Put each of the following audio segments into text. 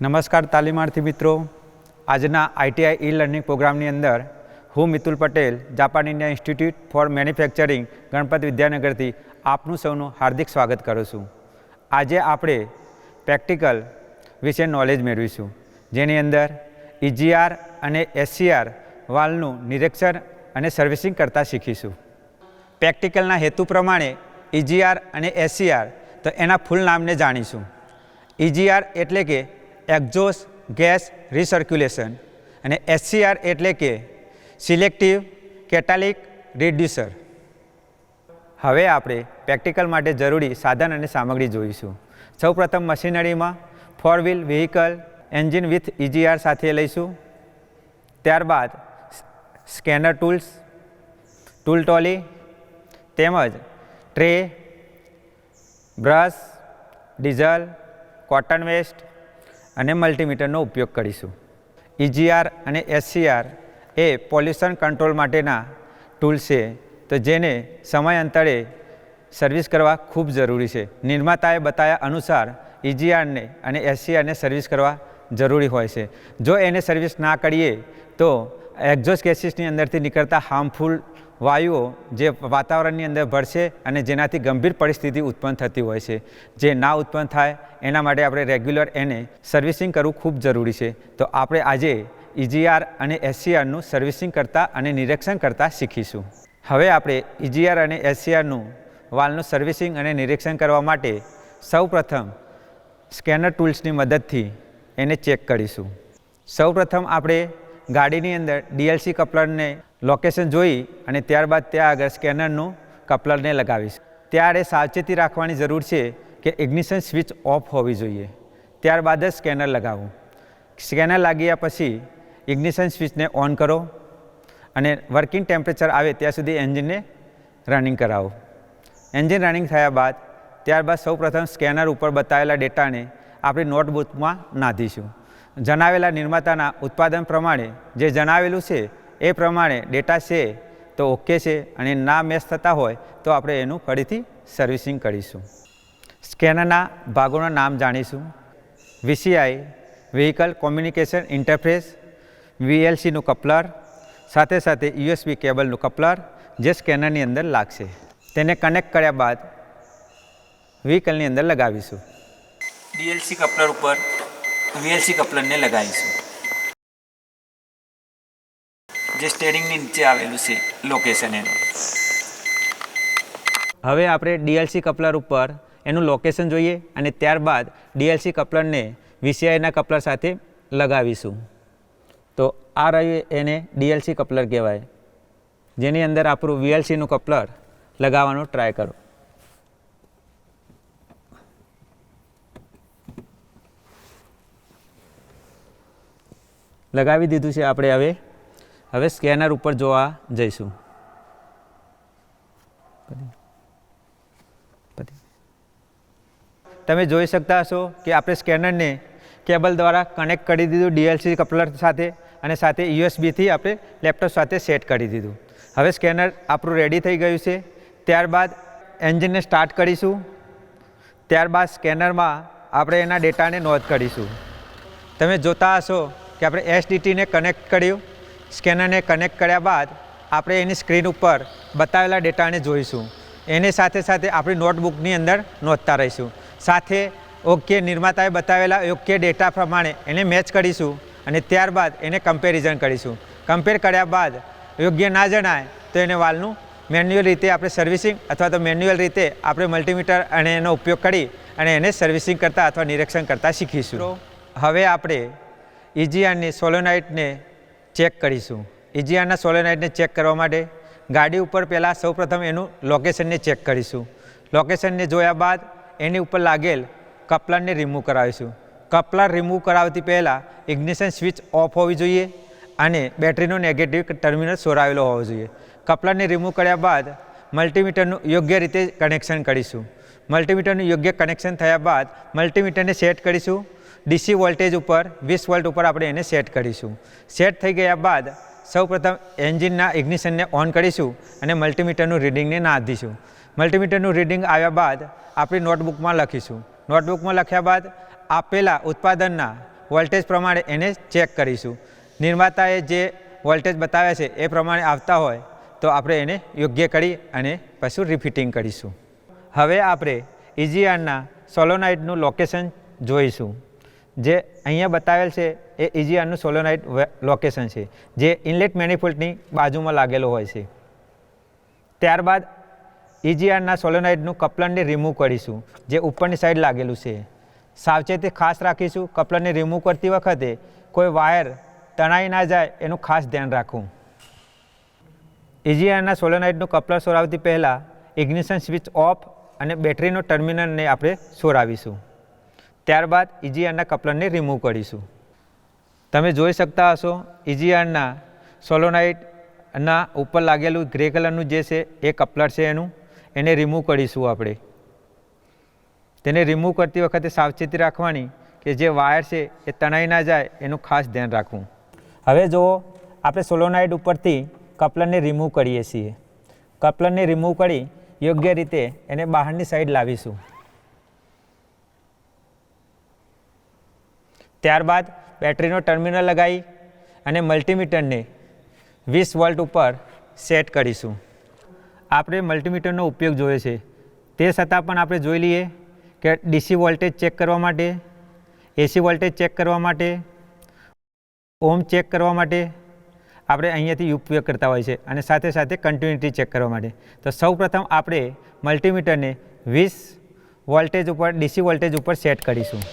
નમસ્કાર તાલીમાર્થી મિત્રો. આજના આઈટીઆઈ ઈ લર્નિંગ પ્રોગ્રામની અંદર હું Mitul Patel, Japan India institute for manufacturing, Ganpat વિદ્યાનગરથી આપનું સૌનું હાર્દિક સ્વાગત કરું છું. આજે આપણે પ્રેક્ટિકલ વિશે નોલેજ મેળવીશું, જેની અંદર ઇજીઆર અને એસસીઆર વાલનું નિરીક્ષણ અને સર્વિસિંગ કરતાં શીખીશું. પ્રેક્ટિકલના હેતુ પ્રમાણે ઇજીઆર અને એસસીઆર, તો એના ફૂલ નામને જાણીશું. ઇજીઆર એટલે કે એક્ઝોસ ગેસ રિસર્ક્યુલેશન અને એસસીઆર એટલે કે સિલેક્ટિવ કેટાલિક રિડ્યુસર. હવે આપણે પ્રેક્ટિકલ માટે જરૂરી સાધન અને સામગ્રી જોઈશું. સૌપ્રથમ મશીનરીમાં four wheel vehicle engine with EGR સાથે લઈશું. ત્યારબાદ સ્કેનર ટૂલ્સ ટૂલ ટોલી તેમજ tray brush diesel cotton waste અને મલ્ટીમીટરનો ઉપયોગ કરીશું. ઇજીઆર અને એસસીઆર એ પોલ્યુશન કંટ્રોલ માટેના ટૂલ છે. તો જેને સમયાંતરે સર્વિસ કરવા ખૂબ જરૂરી છે. નિર્માતાએ બતાવ્યા અનુસાર ઇજીઆરને અને એસસીઆરને સર્વિસ કરવા જરૂરી હોય છે. જો એને સર્વિસ ના કરીએ તો એક્ઝોસ્ટ ગેસીસની અંદરથી નીકળતા હાર્મફુલ વાયુઓ જે વાતાવરણની અંદર ભળશે અને જેનાથી ગંભીર પરિસ્થિતિ ઉત્પન્ન થતી હોય છે. જે ના ઉત્પન્ન થાય, એના માટે આપણે રેગ્યુલર એને સર્વિસિંગ કરવું ખૂબ જરૂરી છે. તો આપણે આજે ઇજીઆર અને એસસીઆરનું સર્વિસિંગ કરતાં અને નિરીક્ષણ કરતાં શીખીશું. હવે આપણે ઇજીઆર અને એસસીઆરનું વાલનું સર્વિસિંગ અને નિરીક્ષણ કરવા માટે સૌપ્રથમ સ્કેનર ટૂલ્સની મદદથી એને ચેક કરીશું. સૌપ્રથમ આપણે ગાડીની અંદર ડીએલસી કપલરને લોકેશન જોઈ અને ત્યારબાદ ત્યાં આગળ સ્કેનરનું કપલરને લગાવીશ. ત્યારે સાવચેતી રાખવાની જરૂર છે કે ઇગ્નિશન સ્વિચ ઓફ હોવી જોઈએ. ત્યારબાદ જ સ્કેનર લગાવવું સ્કેનર લાગ્યા પછી ઇગ્નિશન સ્વિચને ઓન કરો અને વર્કિંગ ટેમ્પરેચર આવે ત્યાં સુધી એન્જિનને રનિંગ કરાવો. એન્જિન રનિંગ થયા બાદ ત્યારબાદ સૌપ્રથમ સ્કેનર ઉપર બતાવેલા ડેટાને આપણી નોટબુકમાં નાંધીશું. જણાવેલા નિર્માતાના ઉત્પાદન પ્રમાણે જે જણાવેલું છે એ પ્રમાણે ડેટા છે તો ઓકે છે અને ના મેચ થતા હોય તો આપણે એનું ફરીથી સર્વિસિંગ કરીશું. સ્કેનરના ભાગોના નામ જાણીશું. વીસીઆઈ વ્હીકલ કોમ્યુનિકેશન ઇન્ટરફેસ વીએલસીનું કપલર, સાથે સાથે યુએસબી કેબલનું કપલર જે સ્કેનરની અંદર લાગશે. તેને કનેક્ટ કર્યા બાદ વ્હીકલની અંદર લગાવીશું. ડીએલસી કપલર ઉપર વીએલસી કપલરને લગાવીશું. જે સ્ટેરિંગની નીચે આવેલું છે લોકેશન એનું. હવે આપણે ડીએલસી કપલર ઉપર એનું લોકેશન જોઈએ અને ત્યારબાદ ડીએલસી કપલરને વીસીઆઈના કપલર સાથે લગાવીશું. તો આ રહ્યું એને ડીએલસી કપલર કહેવાય. જેની અંદર આપણું વીએલસીનું કપલર લગાવવાનો ટ્રાય કરો. લગાવી દીધું છે આપણે હવે હવે સ્કેનર ઉપર જોવા જઈશું. તમે જોઈ શકતા હશો કે આપણે સ્કેનરને કેબલ દ્વારા કનેક્ટ કરી દીધું ડીએલસી કપલર સાથે અને સાથે યુએસબીથી આપણે લેપટોપ સાથે સેટ કરી દીધું. હવે સ્કેનર આપણું રેડી થઈ ગયું છે. ત્યારબાદ એન્જિનને સ્ટાર્ટ કરીશું. ત્યારબાદ સ્કેનરમાં આપણે એના ડેટાને નોંધ કરીશું. તમે જોતા હશો કે આપણે એસડીટીને કનેક્ટ કર્યું. સ્કેનરને કનેક્ટ કર્યા બાદ આપણે એની સ્ક્રીન ઉપર બતાવેલા ડેટાને જોઈશું. એની સાથે સાથે આપણી નોટબુકની અંદર નોંધતા રહીશું. સાથે ઓકે નિર્માતાએ બતાવેલા યોગ્ય ડેટા પ્રમાણે એને મેચ કરીશું અને ત્યારબાદ એને કમ્પેરિઝન કરીશું. કમ્પેર કર્યા બાદ યોગ્ય ના જણાય તો એને વાલનું મેન્યુઅલ રીતે આપણે સર્વિસિંગ અથવા તો મેન્યુઅલ રીતે આપણે મલ્ટીમીટર અને એનો ઉપયોગ કરી અને એને સર્વિસિંગ કરતાં અથવા નિરીક્ષણ કરતાં શીખીશું. હવે આપણે ઇજીઆરની સોલોનાઇટને ચેક કરીશું. ઇજીઆરના સોલોનાઇટને ચેક કરવા માટે ગાડી ઉપર પહેલાં સૌપ્રથમ એનું લોકેશનને ચેક કરીશું. લોકેશનને જોયા બાદ એની ઉપર લાગેલ કપલરને રિમૂવ કરાવીશું. કપલર રિમૂવ કરાવતી પહેલાં ઇગ્નિશન સ્વિચ ઓફ હોવી જોઈએ અને બેટરીનો નેગેટિવ ટર્મિનલ સોરાવેલો હોવો જોઈએ. કપલરને રિમૂવ કર્યા બાદ મલ્ટીમીટરનું યોગ્ય રીતે કનેક્શન કરીશું. મલ્ટીમીટરનું યોગ્ય કનેક્શન થયા બાદ મલ્ટીમીટરને સેટ કરીશું. ડીસી વોલ્ટેજ ઉપર, વીસ વોલ્ટ ઉપર આપણે એને સેટ કરીશું. સેટ થઈ ગયા બાદ સૌપ્રથમ એન્જિનના ઇગ્નિશનને ઓન કરીશું અને મલ્ટીમીટરનું રીડિંગને ના દીશું મલ્ટીમીટરનું રીડિંગ આવ્યા બાદ આપણી નોટબુકમાં લખીશું. નોટબુકમાં લખ્યા બાદ આપેલા ઉત્પાદનના વોલ્ટેજ પ્રમાણે એને ચેક કરીશું. નિર્માતાએ જે વોલ્ટેજ બતાવ્યા છે એ પ્રમાણે આવતા હોય તો આપણે એને યોગ્ય કરી અને પશુ રિફિટિંગ કરીશું. હવે આપણે ઇજીઆરના સોલોનાઇટનું લોકેશન જોઈશું. જે અહીંયા બતાવેલ છે એ ઇજીઆરનું સોલોનાઇટ લોકેશન છે, જે ઇનલેટ મેનિફોલ્ટની બાજુમાં લાગેલો હોય છે. ત્યારબાદ ઇજીઆરના સોલોનાઇટનું કપલરને રિમૂવ કરીશું, જે ઉપરની સાઈડ લાગેલું છે. સાવચેતી ખાસ રાખીશું, કપલરને રિમૂવ કરતી વખતે કોઈ વાયર તણાઈ ના જાય એનું ખાસ ધ્યાન રાખવું. ઇજીઆરના સોલોનાઇટનું કપલર સોરાવતી પહેલાં ઇગ્નિશન સ્વિચ ઓફ અને બેટરીનો ટર્મિનલને આપણે સોરાવીશું. ત્યારબાદ ઇજીઆરના કપલરને રિમૂવ કરીશું. તમે જોઈ શકતા હશો ઇજીઆરના સોલોનાઇટના ઉપર લાગેલું ગ્રે કલરનું જે છે એ કપલર છે એનું, એને રિમૂવ કરીશું આપણે. તેને રિમૂવ કરતી વખતે સાવચેતી રાખવાની કે જે વાયર છે એ તણાઈ ના જાય એનું ખાસ ધ્યાન રાખવું. હવે જુઓ, આપણે સોલોનાઇટ ઉપરથી કપલરને રિમૂવ કરીએ છીએ. કપલરને રિમૂવ કરી યોગ્ય રીતે એને બહારની સાઈડ લાવીશું. ત્યારબાદ બેટરીનો ટર્મિનલ લગાવી અને મલ્ટીમીટરને વીસ વોલ્ટ ઉપર સેટ કરીશું. આપણે મલ્ટીમીટરનો ઉપયોગ જોયો છે. તે છતાં પણ આપણે જોઈ લઈએ કે ડીસી વોલ્ટેજ ચેક કરવા માટે, એસી વોલ્ટેજ ચેક કરવા માટે ઓમ ચેક કરવા માટે આપણે અહીંયાથી ઉપયોગ કરતા હોય છે અને સાથે સાથે કન્ટિન્યુટી ચેક કરવા માટે. તો સૌપ્રથમ આપણે મલ્ટીમીટરને વીસ વોલ્ટેજ ઉપર, ડીસી વોલ્ટેજ ઉપર સેટ કરીશું.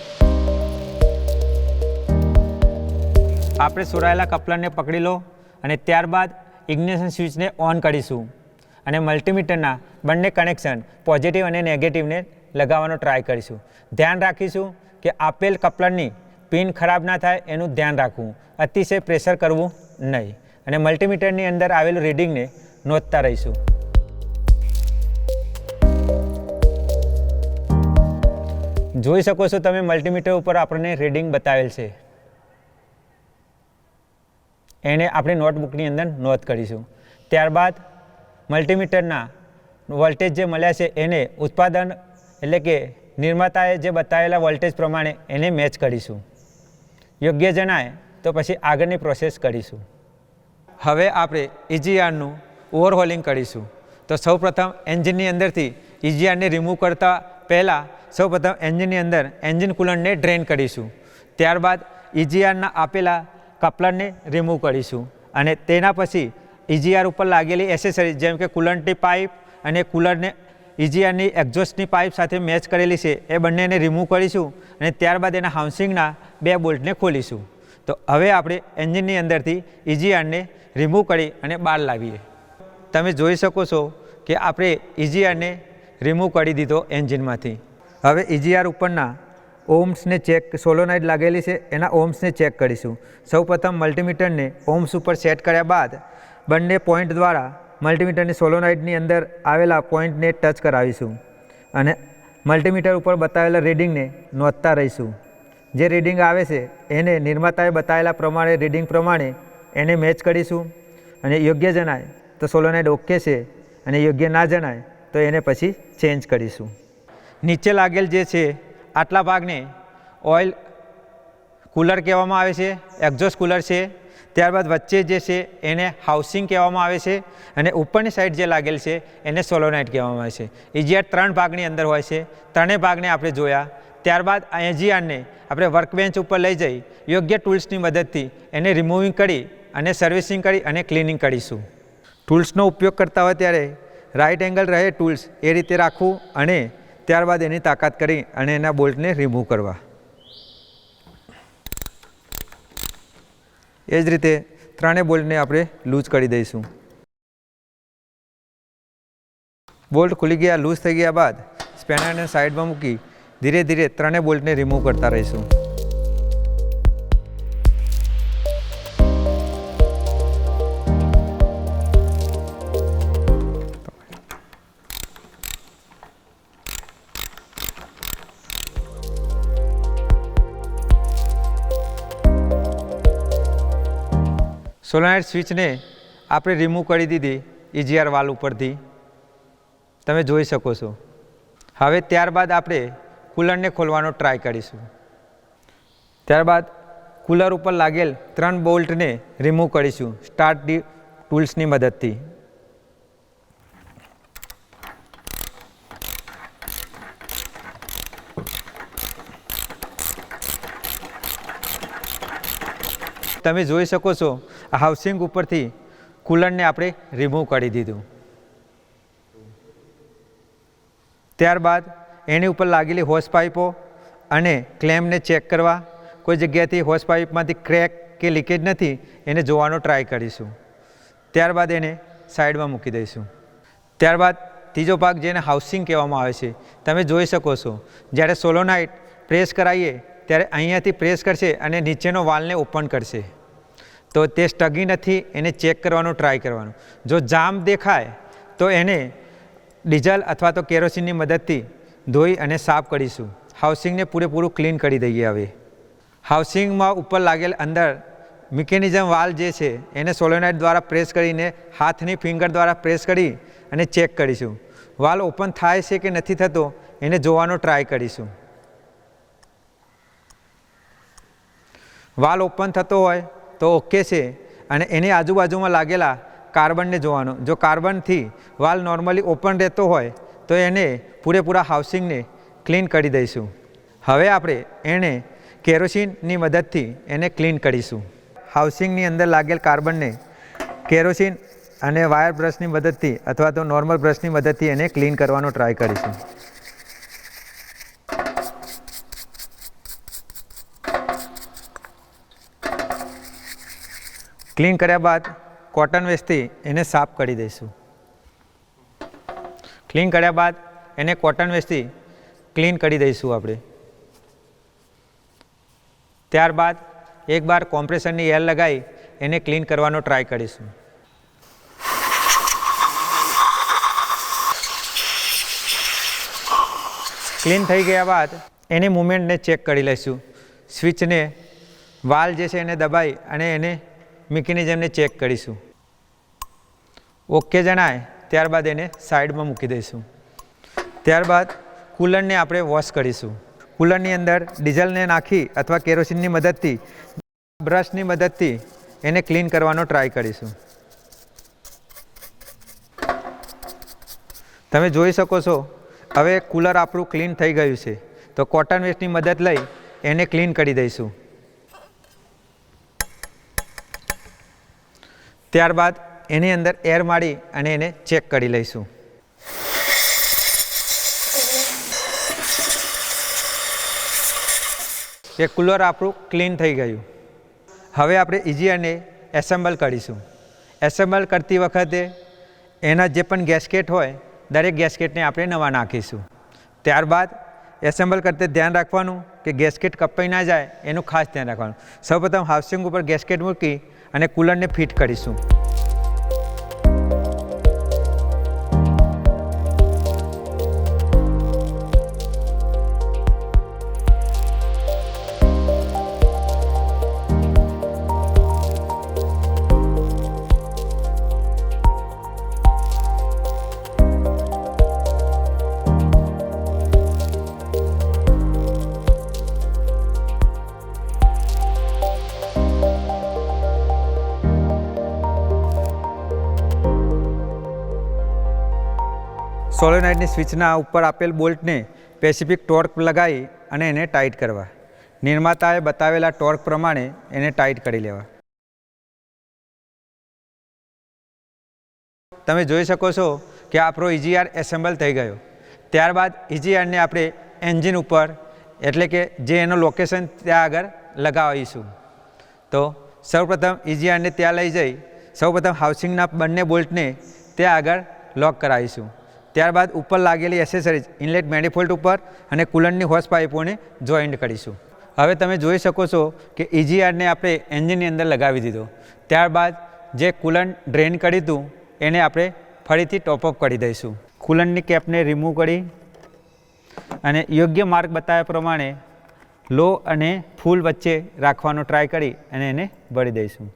આપણે સોરાયેલા કપલરને પકડી લો અને ત્યારબાદ ઇગ્નેશન સ્વિચને ઓન કરીશું અને મલ્ટીમીટરના બંને કનેક્શન પોઝિટિવ અને નેગેટિવને લગાવવાનો ટ્રાય કરીશું. ધ્યાન રાખીશું કે આપેલ કપલરની પિન ખરાબ ના થાય એનું ધ્યાન રાખવું. અતિશય પ્રેશર કરવું નહીં. અને મલ્ટીમીટરની અંદર આવેલું રીડિંગને નોંધતા રહીશું. જોઈ શકો છો તમે મલ્ટીમીટર ઉપર આપણને રીડિંગ બતાવેલ છે. એને આપણે નોટબુકની અંદર નોંધ કરીશું. ત્યારબાદ મલ્ટીમીટરના વોલ્ટેજ જે મળ્યા છે એને ઉત્પાદન એટલે કે નિર્માતાએ જે બતાવેલા વોલ્ટેજ પ્રમાણે એને મેચ કરીશું. યોગ્ય જણાય તો પછી આગળની પ્રોસેસ કરીશું. હવે આપણે ઇજીઆરનું ઓવરહોલિંગ કરીશું. તો સૌપ્રથમ એન્જિનની અંદરથી ઇજીઆરને રિમૂવ કરતા પહેલાં સૌપ્રથમ એન્જિનની અંદર એન્જિન કુલરને ડ્રેન કરીશું. ત્યારબાદ ઇજીઆરના આપેલા કપલરને રિમૂવ કરીશું. અને તેના પછી ઇજીઆર ઉપર લાગેલી એસેસરી જેમ કે કુલન્ટની પાઇપ અને કુલરને ઇજીઆરની એક્ઝોસ્ટની પાઇપ સાથે મેચ કરેલી છે, એ બંનેને રિમૂવ કરીશું અને ત્યારબાદ એના હાઉસિંગના બે બોલ્ટને ખોલીશું. તો હવે આપણે એન્જિનની અંદરથી ઇજીઆરને રિમૂવ કરી અને બહાર લાવીએ. તમે જોઈ શકો છો કે આપણે ઇજીઆરને રિમૂવ કરી દીધો એન્જિનમાંથી. હવે ઇજીઆર ઉપરના ઓમ્સને ચેક સોલોનાઇટ લાગેલી છે, એના ઓમ્સને ચેક કરીશું. સૌપ્રથમ મલ્ટીમીટરને ઓમ્સ ઉપર સેટ કર્યા બાદ બંને પોઈન્ટ દ્વારા મલ્ટીમીટરની સોલોનાઇટની અંદર આવેલા પોઈન્ટને ટચ કરાવીશું અને મલ્ટીમીટર ઉપર બતાવેલા રીડિંગને નોંધતા રહીશું. જે રીડિંગ આવે છે, એને નિર્માતાએ બતાવેલા પ્રમાણે રીડિંગ પ્રમાણે એને મેચ કરીશું અને યોગ્ય જણાય તો સોલોનાઇટ ઓકે છે અને યોગ્ય ના જણાય તો એને પછી ચેન્જ કરીશું. નીચે લાગેલ જે છે આટલા ભાગને ઓઇલ કુલર કહેવામાં આવે છે, એક્ઝોસ્ટ કુલર છે. ત્યારબાદ વચ્ચે જે છે એને હાઉસિંગ કહેવામાં આવે છે અને ઉપરની સાઈડ જે લાગેલ છે એને સોલોનાઇટ કહેવામાં આવે છે. ઇજીઆર ત્રણ ભાગની અંદર હોય છે, ત્રણેય ભાગને આપણે જોયા. ત્યારબાદ આ એજીઆરને આપણે વર્કબેન્ચ ઉપર લઈ જઈ, યોગ્ય ટૂલ્સની મદદથી એને રિમૂવિંગ કરી અને સર્વિસિંગ કરી અને ક્લિનિંગ કરીશું. ટૂલ્સનો ઉપયોગ કરતા હોય ત્યારે રાઈટ એંગલ રહે ટૂલ્સ એ રીતે રાખવું અને ત્યારબાદ એની તાકાત કરી અને એના બોલ્ટને રિમૂવ કરવા. એ જ રીતે ત્રણેય બોલ્ટને આપણે લૂઝ કરી દઈશું. બોલ્ટ ખુલી ગયા લૂઝ થઈ ગયા બાદ સ્પેનરને સાઈડમાં મૂકી ધીરે ધીરે ત્રણેય બોલ્ટને રિમૂવ કરતા રહીશું. સોલાનાઇટ સ્વિચને આપણે રિમૂવ કરી દીધી ઇજીઆર વાલ ઉપરથી. તમે જોઈ શકો છો. હવે ત્યારબાદ આપણે કુલરને ખોલવાનો ટ્રાય કરીશું. ત્યારબાદ કુલર ઉપર લાગેલ ત્રણ બોલ્ટને રિમૂવ કરીશું સ્ટાર્ટ ડી ટૂલ્સની મદદથી. તમે જોઈ શકો છો આ હાઉસિંગ ઉપરથી કુલરને આપણે રિમૂવ કરી દીધું. ત્યારબાદ એની ઉપર લાગેલી હોસ પાઇપો અને ક્લેમને ચેક કરવા, કોઈ જગ્યાએથી હોસ પાઇપમાંથી ક્રેક કે લીકેજ નથી, એને જોવાનો ટ્રાય કરીશું. ત્યારબાદ એને સાઈડમાં મૂકી દઈશું. ત્યારબાદ ત્રીજો ભાગ જેને હાઉસિંગ કહેવામાં આવે છે, તમે જોઈ શકો છો. જ્યારે સોલોનાઇટ પ્રેસ કરાવીએ ત્યારે અહીંયાથી પ્રેસ કરશે અને નીચેનો વાલને ઓપન કરશે. તો તે સ્ટગી નથી, એને ચેક કરવાનું, ટ્રાય કરવાનું. જો જામ દેખાય, તો એને ડીઝલ અથવા તો કેરોસીનની મદદથી ધોઈ અને સાફ કરીશું. હાઉસિંગને પૂરેપૂરું ક્લીન કરી દઈએ હવે. હાઉસિંગમાં ઉપર લાગેલ અંદર મિકેનિઝમ વાલ જે છે, એને સોલોનાઇટ દ્વારા પ્રેસ કરીને, હાથની ફિંગર દ્વારા પ્રેસ કરી અને ચેક કરીશું. વાલ ઓપન થાય છે કે નથી થતો, એને જોવાનો ટ્રાય કરીશું. વાલ ઓપન થતો હોય તો ઓકે છે. અને એની આજુબાજુમાં લાગેલા કાર્બનને જોવાનો. જો કાર્બનથી વાલ નોર્મલી ઓપન રહેતો હોય, તો એને પૂરેપૂરા હાઉસિંગને ક્લીન કરી દઈશું. હવે આપણે એને કેરોસીનની મદદથી એને ક્લીન કરીશું. હાઉસિંગની અંદર લાગેલ કાર્બનને કેરોસીન અને વાયર બ્રશની મદદથી અથવા તો નોર્મલ બ્રશની મદદથી એને ક્લીન કરવાનો ટ્રાય કરીશું. ક્લીન કર્યા બાદ કોટન વેસ્ટથી એને સાફ કરી દઈશું. ક્લીન કર્યા બાદ એને કોટન વેસ્ટથી ક્લીન કરી દઈશું આપણે. ત્યારબાદ એક બાર કોમ્પ્રેસરની એર લગાવી એને ક્લીન કરવાનો ટ્રાય કરીશું. ક્લીન થઈ ગયા બાદ એની મુમેન્ટને ચેક કરી લઈશું. સ્વિચને વાલ જે છે એને દબાઈ અને એને મિકેનિઝમને ચેક કરીશું. ઓકે જણાય, ત્યારબાદ એને સાઈડમાં મૂકી દઈશું. ત્યારબાદ કુલરને આપણે વોશ કરીશું. કુલરની અંદર ડીઝલને નાખી અથવા કેરોસીનની મદદથી, બ્રશની મદદથી એને ક્લીન કરવાનો ટ્રાય કરીશું. તમે જોઈ શકો છો, હવે કુલર આપણું ક્લીન થઈ ગયું છે. તો કોટન વેસ્ટની મદદ લઈ એને ક્લીન કરી દઈશું. ત્યારબાદ એની અંદર એર મારી અને એને ચેક કરી લઈશું. એ કુલર આપણું ક્લીન થઈ ગયું. હવે આપણે ઇઝીયરને એસેમ્બલ કરીશું. એસેમ્બલ કરતી વખતે એના જે પણ ગેસ્કેટ હોય, દરેક ગેસ્કેટને આપણે નવા નાખીશું. ત્યારબાદ એસેમ્બલ કરતે ધ્યાન રાખવાનું કે ગેસ્કેટ કપાઈ ના જાય, એનું ખાસ ધ્યાન રાખવાનું. સૌપ્રથમ હાઉસિંગ ઉપર ગેસ્કેટ મૂકી અને કુલરને ફિટ કરીશું. સોલોનાઇટની સ્વિચના ઉપર આપેલ બોલ્ટને પેસિફિક ટોર્ક લગાવી અને એને ટાઈટ કરવા. નિર્માતાએ બતાવેલા ટોર્ક પ્રમાણે એને ટાઈટ કરી લેવા. તમે જોઈ શકો છો કે આપણો ઇજીઆર એસેમ્બલ થઈ ગયો. ત્યારબાદ ઇજીઆરને આપણે એન્જિન ઉપર, એટલે કે જે એનો લોકેશન ત્યાં આગળ લગાવીશું. તો સૌપ્રથમ ઇજીઆરને ત્યાં લઈ જઈ, સૌપ્રથમ હાઉસિંગના બંને બોલ્ટને ત્યાં આગળ લોક કરાવીશું. ત્યારબાદ ઉપર લાગેલી એસેસરીઝ ઇનલેટ મેનિફોલ્ટ ઉપર અને કુલનની હોસ પાઇપોને જોઈન્ટ કરીશું. હવે તમે જોઈ શકો છો કે ઇજીઆરને આપણે એન્જિનની અંદર લગાવી દીધો. ત્યારબાદ જે કુલન્ટ ડ્રેન કરી હતું, એને આપણે ફરીથી ટોપઅપ કરી દઈશું. કુલનની કેપને રિમૂવ કરી અને યોગ્ય માર્ગ બતાવ્યા પ્રમાણે લો અને ફૂલ વચ્ચે રાખવાનો ટ્રાય કરી અને એને ભરી દઈશું.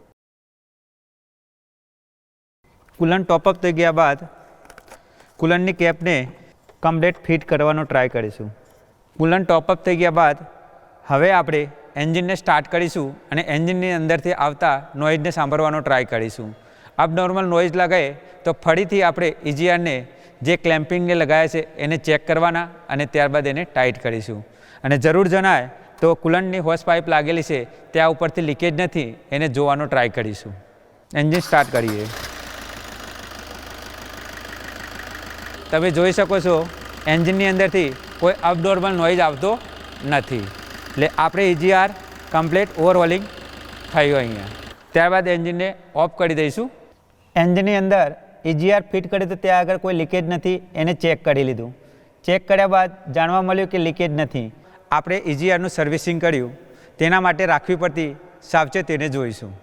કુલન ટોપઅપ થઈ ગયા બાદ કુલરની કેપને કમ્પ્લેટ ફિટ કરવાનો ટ્રાય કરીશું. કુલન ટોપઅપ થઈ ગયા બાદ હવે આપણે એન્જિનને સ્ટાર્ટ કરીશું અને એન્જિનની અંદરથી આવતા નોઇઝને સાંભળવાનો ટ્રાય કરીશું. અબ નોર્મલ નોઇઝ લગાએ તો ફરીથી આપણે ઇજીઆરને જે ક્લેમ્પિંગને લગાવ્યા છે એને ચેક કરવાના અને ત્યારબાદ એને ટાઈટ કરીશું. અને જરૂર જણાય તો કુલન્ટની હોસ પાઇપ લાગેલી છે, ત્યાં ઉપરથી લીકેજ નથી, એને જોવાનો ટ્રાય કરીશું. એન્જિન સ્ટાર્ટ કરીએ. તમે જોઈ શકો છો, એન્જિનની અંદરથી કોઈ અબનોર્મલ નોઇઝ આવતો નથી. એટલે આપણે ઇજીઆર કમ્પ્લીટ ઓવરઓલિંગ થયું અહીંયા. ત્યારબાદ એન્જિનને ઓફ કરી દઈશું. એન્જિનની અંદર ઇજીઆર ફિટ કર્યું તો ત્યાં આગળ કોઈ લીકેજ નથી, એને ચેક કરી લીધું. ચેક કર્યા બાદ જાણવા મળ્યું કે લીકેજ નથી. આપણે ઇજીઆરનું સર્વિસિંગ કર્યું. તેના માટે રાખવી પડતી સાવચેતીને જોઈશું.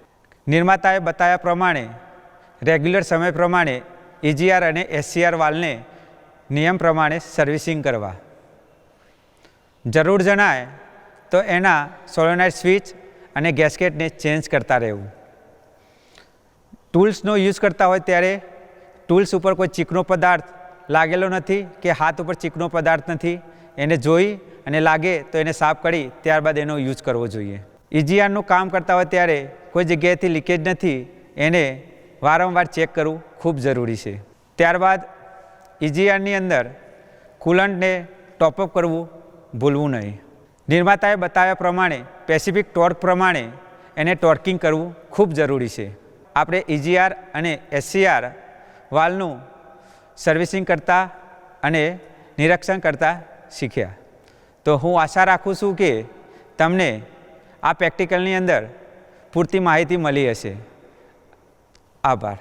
નિર્માતાએ બતાવ્યા પ્રમાણે રેગ્યુલર સમય પ્રમાણે ઇજીઆર અને એસસીઆર વાલને નિયમ પ્રમાણે સર્વિસિંગ કરવા. જરૂર જણાય તો એના સોલોનાઇટ સ્વિચ અને ગેસ્કેટને ચેન્જ કરતા રહેવું. ટૂલ્સનો યુઝ કરતા હોય ત્યારે ટૂલ્સ ઉપર કોઈ ચીકણો પદાર્થ લાગેલો નથી કે હાથ ઉપર ચીકણો પદાર્થ નથી, એને જોઈ અને લાગે તો એને સાફ કરી ત્યારબાદ એનો યુઝ કરવો જોઈએ. ઇજીઆરનું કામ કરતા હોય ત્યારે કોઈ જગ્યાએથી લીકેજ નથી, એને વારંવાર ચેક કરવું ખૂબ જરૂરી છે. ત્યારબાદ ઇજીઆરની અંદર કુલન્ટને ટોપઅપ કરવું ભૂલવું નહીં. નિર્માતાએ બતાવ્યા પ્રમાણે પેસિફિક ટોર્ક પ્રમાણે એને ટોર્કિંગ કરવું ખૂબ જરૂરી છે. આપણે ઇજીઆર અને એસસીઆર વાલનું સર્વિસિંગ કરતા અને નિરીક્ષણ કરતા શીખ્યા. તો હું આશા રાખું છું કે તમને આ પ્રેક્ટિકલની અંદર પૂરતી માહિતી મળી હશે. આભાર.